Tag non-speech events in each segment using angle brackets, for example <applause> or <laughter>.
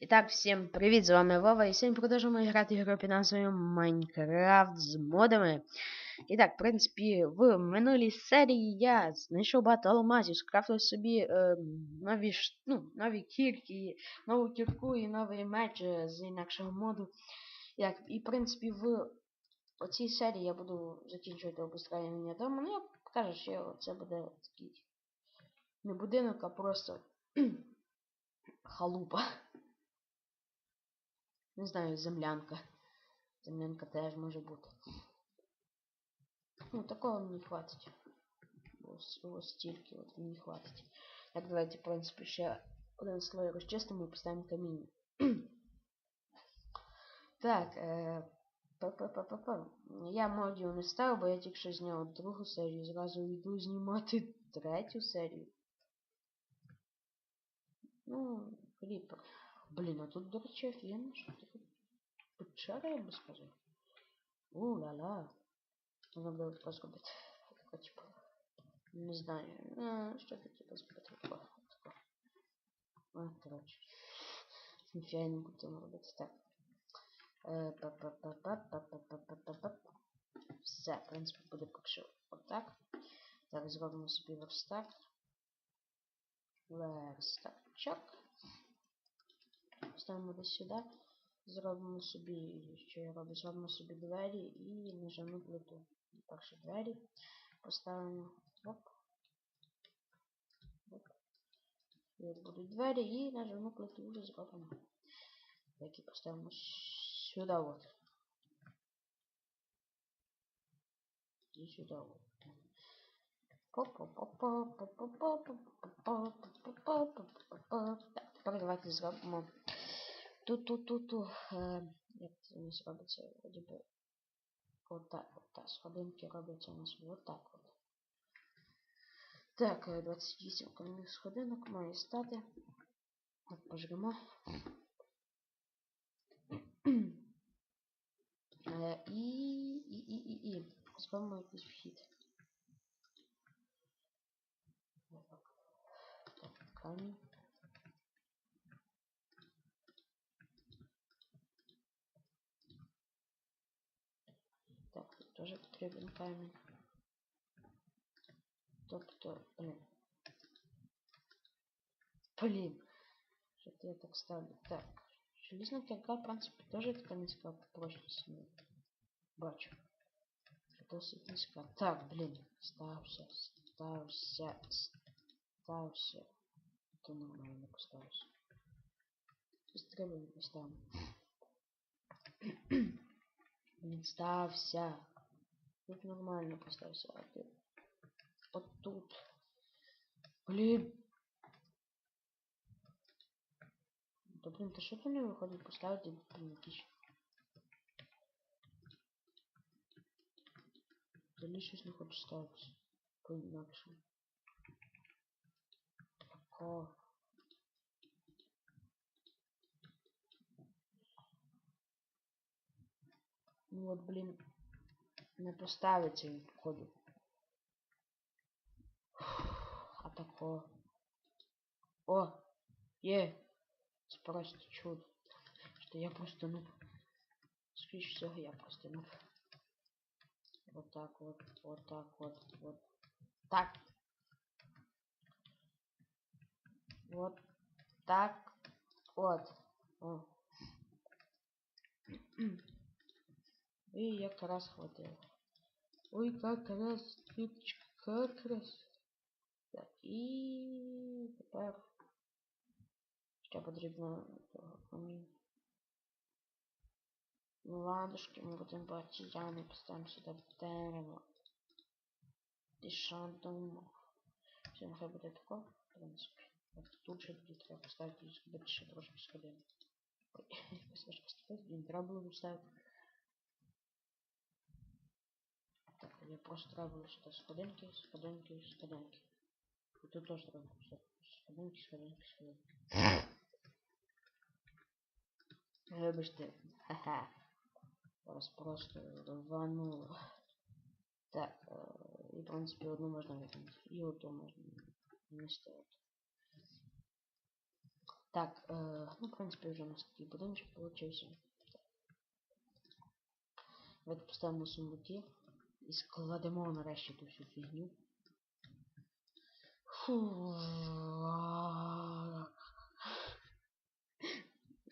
І так, всім привіт, з вами Вова, і сьогодні продовжуємо грати ігру під назвою Майнкрафт з модами. І так, в принципі, в минулій серії я знайшов багато алмазів, скрафтив собі е, нові ну, нові кірки, нову кірку і новий меч з інакшого моду. І в принципі в оцій серії я буду закінчувати обустраювання дому. Ну, я покажу, що це буде такий не будинок, а просто <clears throat> халупа. Не знаю, землянка. Землянка теж може бути. Ну, такого мені хватить. Ось, ось стільки от мені хватить. Так, давайте, в принципі, ще один слой розчистимо і поставимо каміння. <clears throat> так, е, п -п -п -п -п. я модів не ставив, бо я тільки що зняв другу серію. Зразу йду знімати третю серію. Ну, кріпер. Блін, а тут, до речі, офігенно, що тут печера, я би сказав. У-ла-ла. Можна було таке зробити. Таке, типу, не знаю. А, що це типу зробити? А, коротше. Ніфіга не будемо робити. Так. Все, в принципі, буде поки що отак. Зараз зробимо собі верстак. Верстачок ставимо десь сюди. Зробимо собі, що я роблю, зробимо собі двері і нажмемо плиту. Перші двері поставимо. Оп. Оп. І будуть двері і нажмемо плиту вже зробимо. Які поставимо сюди от. І сюди от. Так, тепер давайте зробимо Ту-ту-ту-ту. Е, як це у нас робиться? Вроді би. Отак от. Так, сходинки робляться у нас отак от. Так, 28 кам'яних сходинок має стати. Так, пожремо. Е, і, і, і, і, і. Зробимо якийсь вхід. Так, камінь. потрібен камінь. Тобто, блін. Блін. Що я так ставлю? Так. Железна кірка, в принципі, теж така низька по прочності. Бачу. Досить низька. Так, блін. Стався, стався, стався. То нормально поставився. Стрілю не ставимо. Блін, стався. Тут нормально поставься, а ты вот тут. Блин. Да блин, ты что-то не выходит поставить, блин, якісь. Далі щось не хоче ставитися. По-інакшому. О. Ну вот, блин. Не поставиться він походу. А тако. О! Це просто чудо. Что я просто ну. Скоріше всего я просто ну. Вот так вот, вот так вот, вот. Так. Вот так вот. О. И як раз хватило. Ой, как раз, квіточка, как раз. Так, і тепер ще потрібно того каміння. Ну ладушки, ми будемо бачити, поставимо сюди дерево. І що думав? Все, нехай буде тако, в принципі. От тут же тоді треба поставити більше трошки сходи. Ой, якось важко ставити, блін, треба було поставити. Я просто ставлю сюда сходинки, сходинки, сходинки. И тут тоже ставлю сходинки, сходинки, сходинки. Вибачте. Ха-ха. Зараз просто рвануло. Так, і в принципі одну можна викинути. І оту можна вмістити. Так, е, ну, в принципі, вже у нас такий будиночок получився. Давайте поставимо сундуки І складемо нарешті ту всю фігню. Фу.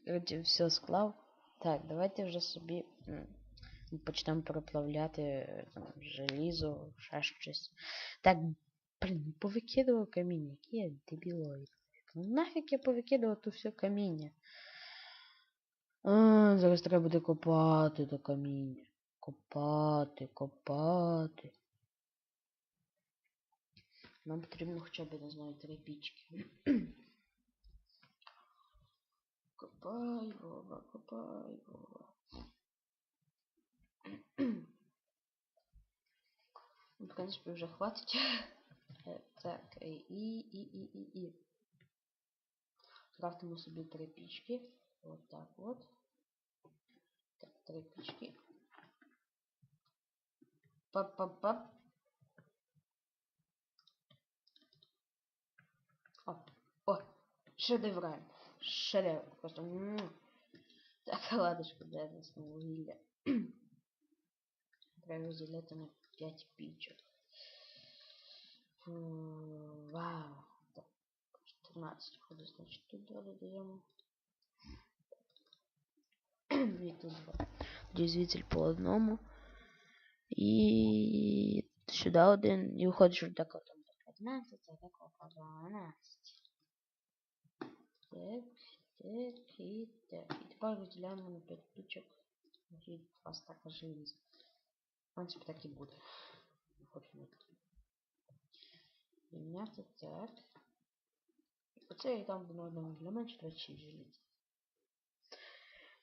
Короче, все склав. Так, давайте вже собі почнемо переплавляти е, там, желізо, ще щось. Так, блін, повикидував каміння, які я. Ну нафіг я повикидував ту все каміння. А, зараз треба буде копати до каміння. Копати, копати. Нам потрібно хоча б, не знаю, три пічки. <clears throat> Копай, Вова, копай, Вова. Ну, В принципі, вже хватить. <clears throat> Так, і, і, і, і, і. Крафтимо собі три пічки. Вот так вот. Так, три пічки. Пап-пап-пап. О, о, шедеврально. Шедевр. Просто. м. Так, <laughs> ладушка, де нас на вугілля. Треба розділяти на 5 пічок. Фу, Вау. Так, 14 ходить, значить тут два додаємо. І тут два. Дізвітель <clears throat> по одному. І сюди один. І виходить, що так от там 15, а так по 12. Так, так і так. І тепер розділяємо на 5 пічок. І два стака желіза. В принципі, так і буде. Хочемо. Міняти так. Оце і там на одному для менше 26 желіза.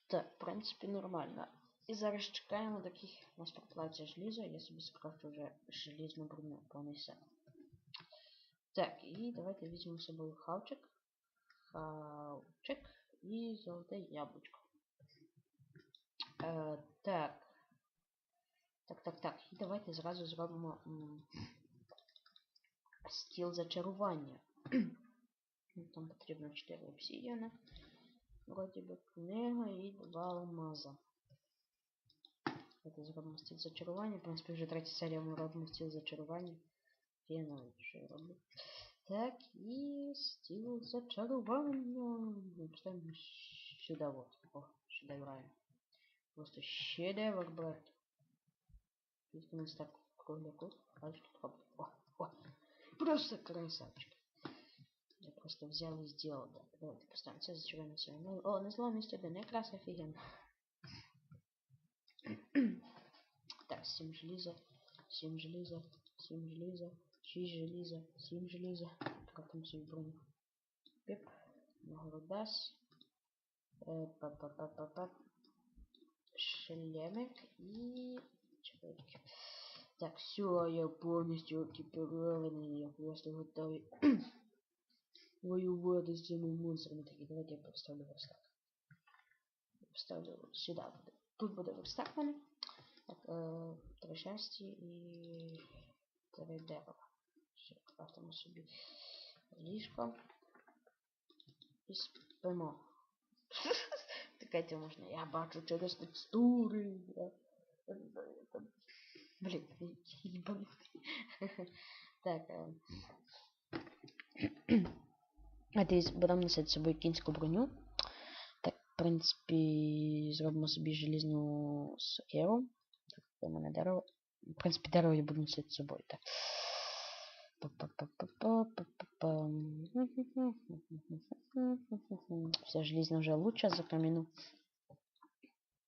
Так, в принципі, нормально. І зараз чекаємо, доки у нас проплавиться желізо. Я собі скрафчу вже желізну броню повний сет. Так, і давайте візьмемо з собою хавчик. Хавчик і золоте яблучко. Е, так. Так, так, так. І давайте зразу зробимо м, стіл зачарування. Там потрібно 4 обсідіана. Вроді би книга і два алмаза. Давайте зробимо стіл зачарування. В принципі, вже третя серія ми робимо стіл зачарування. Я навіть що я роблю. Так, і стіл зачарування. Поставимо сюди вот. О, сюди граємо. Просто шедевр, брат. Если мы так кругляку, пальчик хоп. О, о. Просто красавчик. Я просто взял и сделал, да. Давайте поставим це зачарування все. Ну, о, на злом місці один, якраз офігенно. 7 железа, 7 железа, 7 железа, 6 железа, 7 железа. Как там все броню? Пип, Нагородас. Э, па-па-па-па-па. Шлемик и чебуречки. Так, все, я полностью экипированный, я просто готовый воювати з цими монстрами. Так, давайте я поставлю верстак. Поставлю сюда. Тут буде верстак в мене. Так, е, три шерсті і три дерева. Все, крафтимо собі ліжко. І спимо. Такайте можна. Я бачу через текстури. Я... я не знаю, я там... Блін, їбанутий. Так, е... А ти будемо носити з собою кінську броню. Так, в принципі, зробимо собі желізну сокеру. В мене дерево. В принципі, дерево я буду носити з собою, так. Все желізно вже лучше за каміну.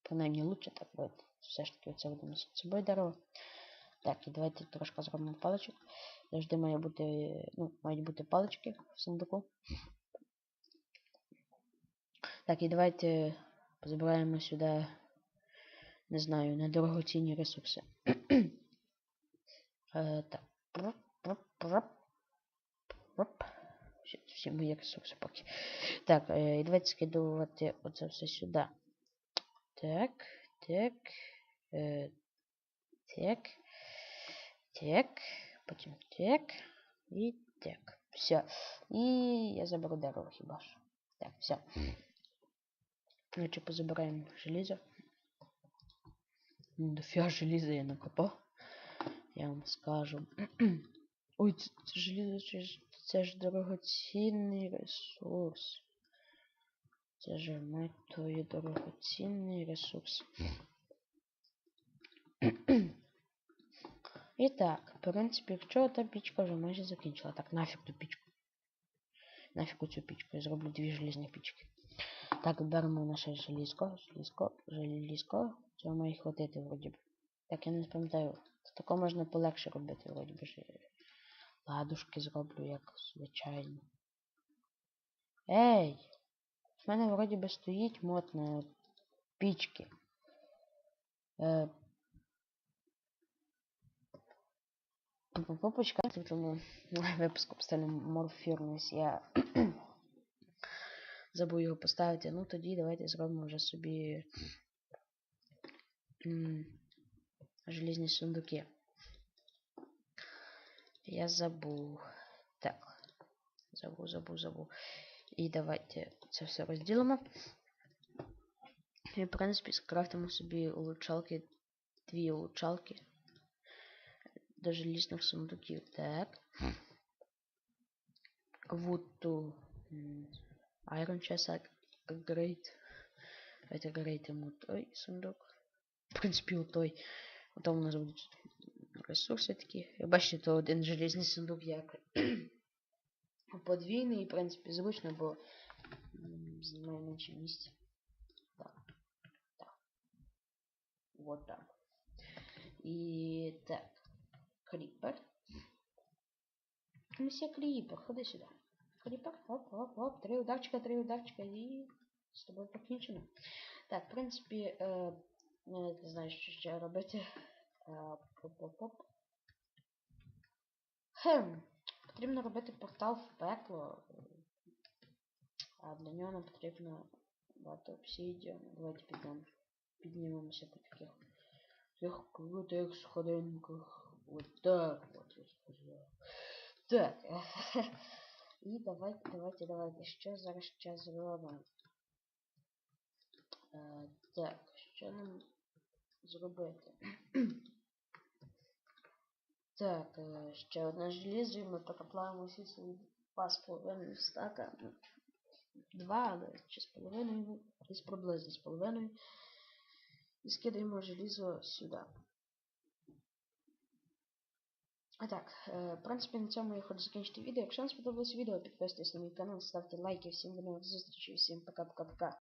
Принаймні лучше, так от. Все ж таки це буду носити з собою дерево. Так, і давайте трошки зробимо паличок. Завжди має бути, ну, мають бути палички в сундуку. Так, і давайте позабираємо сюди, не знаю, на дорогоцінні ресурси. е, так. Проп, проп, проп, проп. Всі, всі мої ресурси поки. Так, е, і давайте скидувати оце все сюди. Так, так. Е, так. Так. Потім так. І так. Все. І я заберу дерево хіба ж. Так, все. Значит, позабираем железо. Дофига железа я накопав. Я вам скажу. <clears throat> Ой, це, це железо, це ж, це ж дорогоцінний ресурс. Це ж мать твою дорогоцінний ресурс. <clears throat> І так, в принципі, якщо та пічка вже майже закінчила. Так, нафіг ту пічку. Нафіг цю пічку. Я зроблю дві желізні пічки. Так, беремо наше желізко, желізко, желізко. Цього має хватити вроді б. Так, я не пам'ятаю. Тако можна полегше робити, вроді б. Ладушки зроблю, як звичайно. Ей! В мене вроді би стоїть мод на пічки. Е, в тому випуску поставлю морфірність. Я <clears throat> забув його поставити. Ну тоді давайте зробимо вже собі м, желізні сундуки. Я забув. Так. Забув, забув, забув. І давайте це все розділимо. І, в принципі, скрафтимо собі улучшалки, дві улучшалки до желізних сундуків. Так. Wood to м, Iron Chest Great. Давайте грейтимо той сундук. В принципі, у той. У тому у нас будуть ресурси такі. Ви бачите, то один железний сундук як <clears throat> подвійний, в принципі, зручно, бо м, займає менше місця. Так. Так. Вот так. І так. Кріпер. Місія Кріпер, ходи сюди. Кріпер, оп, оп, оп, три ударчика, три ударчика і з тобою покінчено. Так, в принципі, я не знаю, що ще робити. Е, поп-поп-поп. Хм, потрібно робити портал в пекло. А для нього нам потрібно багато обсидіану. Давайте підемо. Піднімемося по таких таких крутих сходинках. Вот так вот, я сказав. Так. І давайте, давайте, давайте. Що зараз ще зробимо? Е, так, що нам зробити? <clears throat> так, е, ще одне желізо, і ми переплавимо всі свої два з половиною стака. Два, але чи з половиною, ну, десь приблизно з половиною. І скидаємо желізо сюди. А так, е, в принципі, на цьому я хочу закінчити відео. Якщо вам сподобалось відео, підписуйтесь на мій канал, ставте лайки. Всім до нових зустрічей, всім пока-пока-пока.